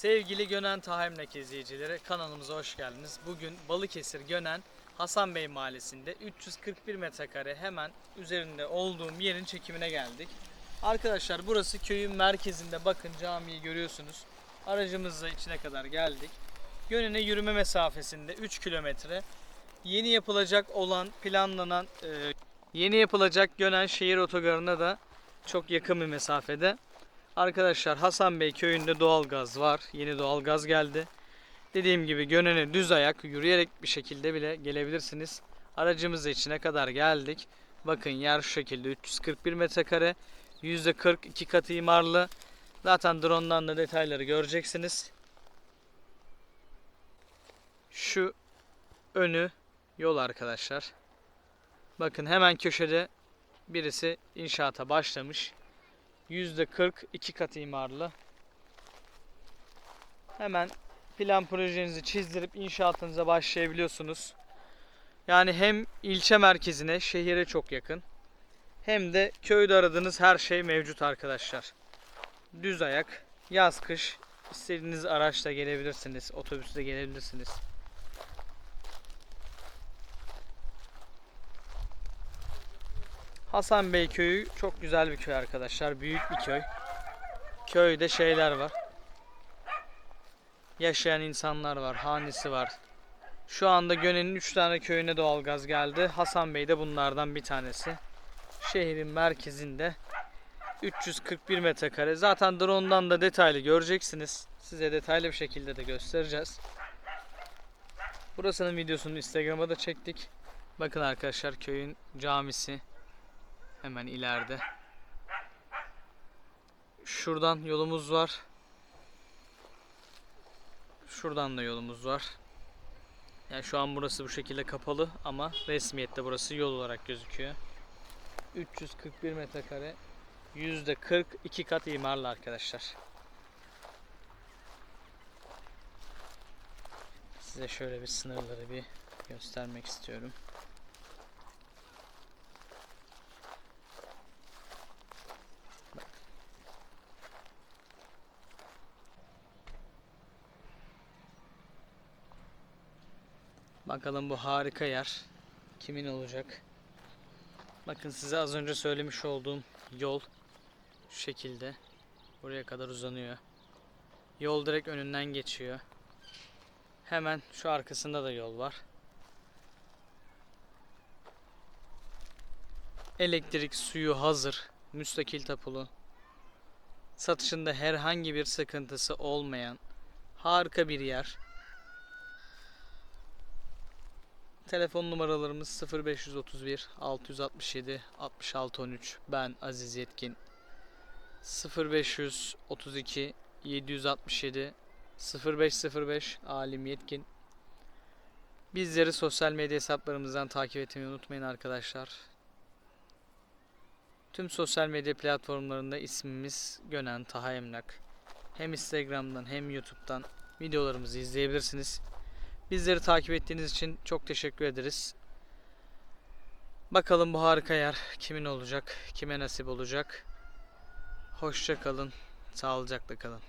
Sevgili Gönen Tahammülek izleyicileri kanalımıza hoş geldiniz. Bugün Balıkesir Gönen Hasan Bey Mahallesi'nde 341 metrekare hemen üzerinde olduğum yerin çekimine geldik. Arkadaşlar burası köyün merkezinde bakın camiyi görüyorsunuz. Aracımızla içine kadar geldik. Gönen'e yürüme mesafesinde 3 kilometre. Yeni yapılacak olan planlanan e, yeni yapılacak Gönen şehir otogarına da çok yakın bir mesafede. Arkadaşlar Hasan Bey köyünde doğalgaz var. Yeni doğalgaz geldi. Dediğim gibi Gönen'e düz ayak yürüyerek bir şekilde bile gelebilirsiniz. Aracımızla içine kadar geldik. Bakın yer şu şekilde 341 metrekare. %40 iki katı imarlı. Zaten drone'dan da detayları göreceksiniz. Şu önü yol arkadaşlar. Bakın hemen köşede birisi inşaata başlamış. %40 iki katı imarlı. Hemen plan projenizi çizdirip inşaatınıza başlayabiliyorsunuz. Yani hem ilçe merkezine, şehire çok yakın. Hem de köyde aradığınız her şey mevcut arkadaşlar. Düz ayak, yaz kış istediğiniz araçla gelebilirsiniz, otobüsle gelebilirsiniz. Hasan Bey köyü çok güzel bir köy arkadaşlar. Büyük bir köy. Köyde şeyler var. Yaşayan insanlar var. Hanesi var. Şu anda Gönen'in 3 tane köyüne doğalgaz geldi. Hasan Bey de bunlardan bir tanesi. Şehrin merkezinde 341 metrekare. Zaten drone'dan da detaylı göreceksiniz. Size detaylı bir şekilde de göstereceğiz. Burasının videosunu Instagram'a da çektik. Bakın arkadaşlar köyün camisi. Hemen ileride. Şuradan yolumuz var. Şuradan da yolumuz var. Yani şu an burası bu şekilde kapalı ama resmiyette burası yol olarak gözüküyor. 341 metrekare. %40 iki kat imarlı arkadaşlar. Size şöyle bir sınırları bir göstermek istiyorum. Bakalım bu harika yer kimin olacak? Bakın size az önce söylemiş olduğum yol şu şekilde buraya kadar uzanıyor. Yol direkt önünden geçiyor. Hemen şu arkasında da yol var. Elektrik, suyu hazır. Müstakil tapulu. Satışında herhangi bir sıkıntısı olmayan harika bir yer. Telefon numaralarımız 0531 667 6613. Ben Aziz Yetkin. 0532 767 0505 Alim Yetkin. Bizleri sosyal medya hesaplarımızdan takip etmeyi unutmayın arkadaşlar. Tüm sosyal medya platformlarında ismimiz Gönen Taha Emlak. Hem Instagram'dan hem YouTube'dan videolarımızı izleyebilirsiniz. Bizleri takip ettiğiniz için çok teşekkür ederiz. Bakalım bu harika yer kimin olacak, kime nasip olacak. Hoşça kalın, sağlıcakla kalın.